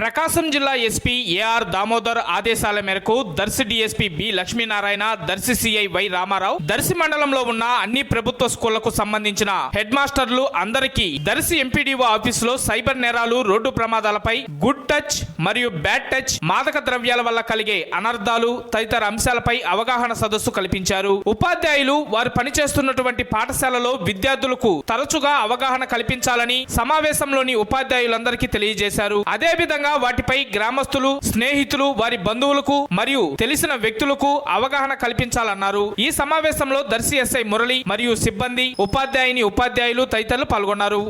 ప్రకాశం జిల్లా SP AR Damodar ఆదేశాల మేరకు Darsi DSP B Lakshminarayana Darsi CI Y Ramarao Darsi మండలంలో ఉన్న అన్ని ప్రభుత్వ స్కూళ్ళకు సంబంధించిన హెడ్ మాస్టర్లు అందరికీ దర్శి ఎంపీడీఓ ఆఫీసులో సైబర్ నేరాలు రోడ్డు ప్రమాదాలపై గుడ్ టచ్ మరియు బ్యాడ్ టచ్ మాదక ద్రవ్యాల వల్ల కలిగే అనర్థాలు తదితర అంశాలపై అవగాహన సదస్సు కల్పించారు. ఉపాధ్యాయులు వారు పనిచేస్తున్నటువంటి పాఠశాలలో విద్యార్థులకు తరచుగా అవగాహన కల్పించాలని సమావేశంలోని ఉపాధ్యాయులందరికీ తెలియజేశారు. అదే విధంగా వాటిపై గ్రామస్తులు స్నేహితులు వారి బంధువులకు మరియు తెలిసిన వ్యక్తులకు అవగాహన కల్పించాలన్నారు. ఈ సమావేశంలో దర్శి ఎస్ఐ మురళి మరియు సిబ్బంది ఉపాధ్యాయుని ఉపాధ్యాయులు తదితరులు పాల్గొన్నారు.